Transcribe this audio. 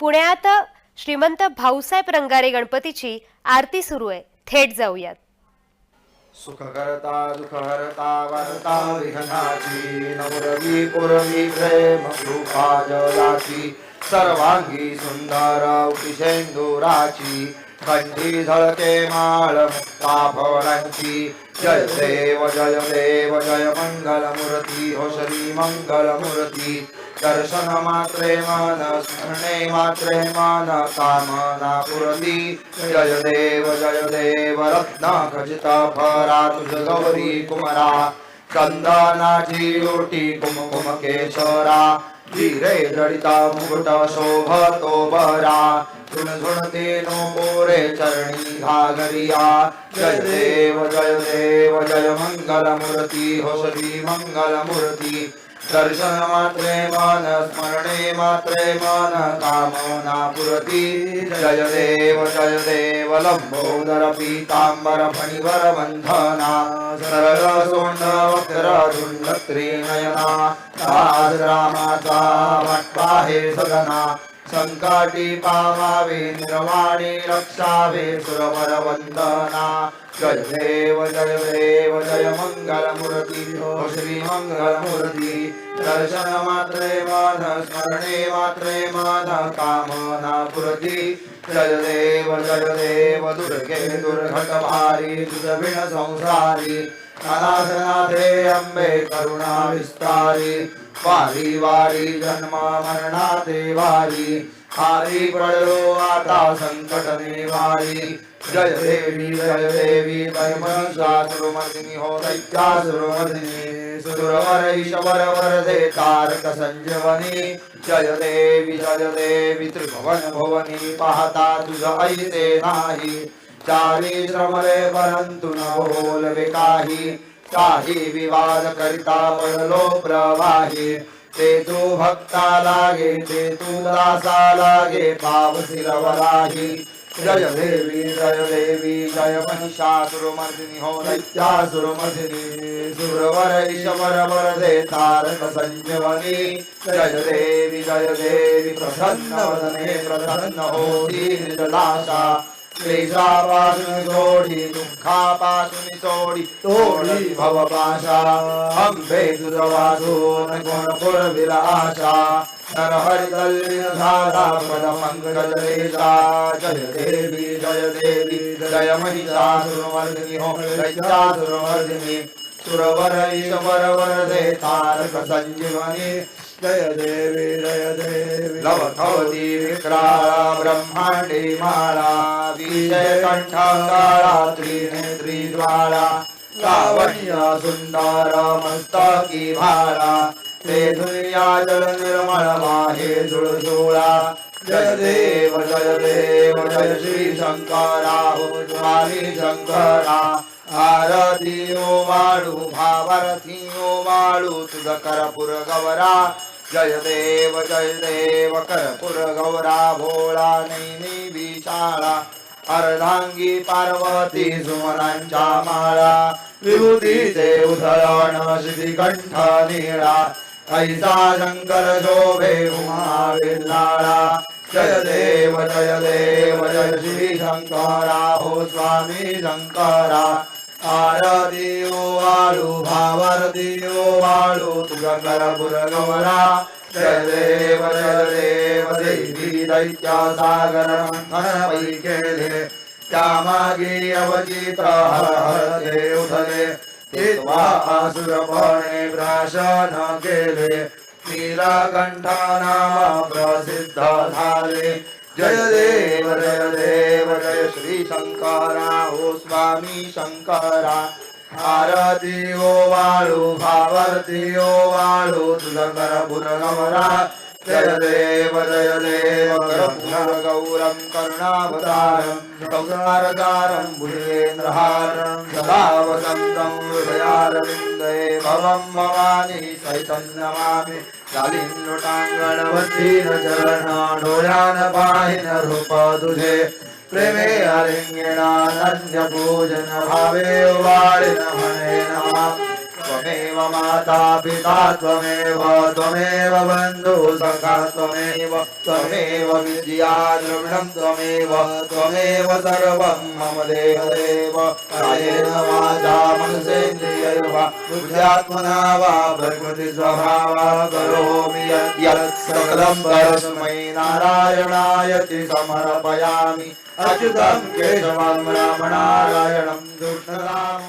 पुण्यात श्रीमंत भाऊसाहेब रंगारे गणपतीची आरती सुरू आहे. थेट जाऊयात. सुखकर्ता दुःखहर्ता वरता विघ्नाची नवरवी पुरवी प्रेम कृपा जलाची सर्वांगी सुंदर उतिशेंदुराची कंठी झळके माळ मुक्ताफळांची जय देव जय देव जय मंगलमूर्ती हो श्री मंगलमूर्ती दर्शन मात्रे मन स्मरणे मात्रे मन कामना पुरती। जय देव जय देव रत्न खचित भरा तुझ गौरी कुमरा। चंदनाची लोटी कुमकुम केशरा। धीरे जडिता मुकुट शोभतो बरा। तुन झुणते नो मोरे चरणी घागरिया। जय देव जय देव जय मंगलमूर्ती हो श्री मंगलमूर्ती। दर्शन मात्रे मन स्मरणे मात्रे मन कामना पुरती जय देव जय देव लंबोदर पीतांबर फणिवर बंधना सरळ सोंड वक्र धुंड त्रिनयना राज रामाचा वट्पाहे हे सगना संकाटी पावावे निर्वाणी रक्षावे सुरवर वंदना जय देव जय देव जय मंगलमूर्ती। हो श्री दर्शन मात्रे मन स्मरणे मात्रे मन कामना पुरती। जय देव जय देव दुर्गे दुर्घट भारी संसारी। अनाथनाथे अंबे करुणा विस्तारी वारी वारी जन्म मरणाते वारी हारी पडलो आता संकट निवारी जय देवी जय देवी हो दैत्यासुरमर्दिनी सुरवर ईश्वर वरदे तारक संजीवनी जय देवी जय देवी त्रिभुवन भुवनी पाहता तुझ ऐसे नाही चारी श्रमले परंतु न बोलवे काही काही विवाद करिता पडलो प्रवाही। ते तू भक्ता लागे ते तू दासा लागे पावसी रवराही जय देवी जय देवी जय महिषासुरमर्दिनी हो दैत्यासुरमर्दिनी सुरवर ईश्वर वरदे तारक संजीवनी जय देवी जय देवी प्रसन्न वदने प्रसन्न हो दीन जलाशा क्लेशापासून सोडी दुःखापासून सोडी तोडी भवपाशा। अंबे तुझ वासून कोण पुरविला आशा नर हरितल्लीन झाला पद मंगल रेषा जय देवी जय देवी जय महिषासुरमर्दिनी हो दैत्यासुरमर्दिनी सुरवर ईश्वर वरदे तारक संजीवनी। जय देवी जय देवी। लवथवती विक्रा ब्रह्मांडी माळा विजय कंठाकाळा त्रिनेत्री ज्वाळा लावण्य सुंदर मस्तकी भाळा ते दुनिया जल निर्मळ माहे जुळजुळा। जय देव जय देव जय श्री शंकरा हो स्वामी शंकरा। आरती ओ वाळू भावारथी ओ वाळू तुझ करपुर गवरा जय देव जय देव करपुर गौरा भोळा नैनी विशाळा। अर्धांगी पार्वती सुमनांच्या माळा विभूतीचे उधळण श्रीकंठ निळा ऐसा शंकर शोभे उमा जय देव जय देव जय श्री शंकरा हो स्वामी शंकरा. आरती ओ वाळू भावारती ओ वाळू तुझा करपुर गौरा जयदेव जयदेव दैवीरसागरम् हरवैके कामागिरि अवचिता हर हरवासुरपाणे प्रसाद के ले नीलाकण्ठाना प्रसिद्ध धारे जयदेव जयदेव जय श्रीशङ्करा ओ स्वामी शङ्करा। आरती वाळू भावारती वाळू तुझ कर जय देव जय देव कर गौरम करुणावतारम संसारकारं भुजेन्द्रहारं सदा वसन्तं हृदयारविन्दे भवं भवानि सहितं नमामि। शालिन्नुटाङ्गणवतीन चरण डोळ्यान पाहिन रूप तुझे प्रेमे अलिंगिणानन्य पूजन भावे त्वमेव माता पिता त्वमेव त्वमेव बन्धु सखा त्वमेव त्वमेव विद्या द्रविणं त्वमेव त्वमेव सर्वं मम देवदेव। कायेन वाचा मनसेन्द्रियैर्वा बुद्ध्यात्मना वा प्रकृतिस्वभावा स्वभावा यत् सकलं परस्मै नारायणाय ति समर्पयामि अच्युतं केशवं रामनारायणं कृष्णराम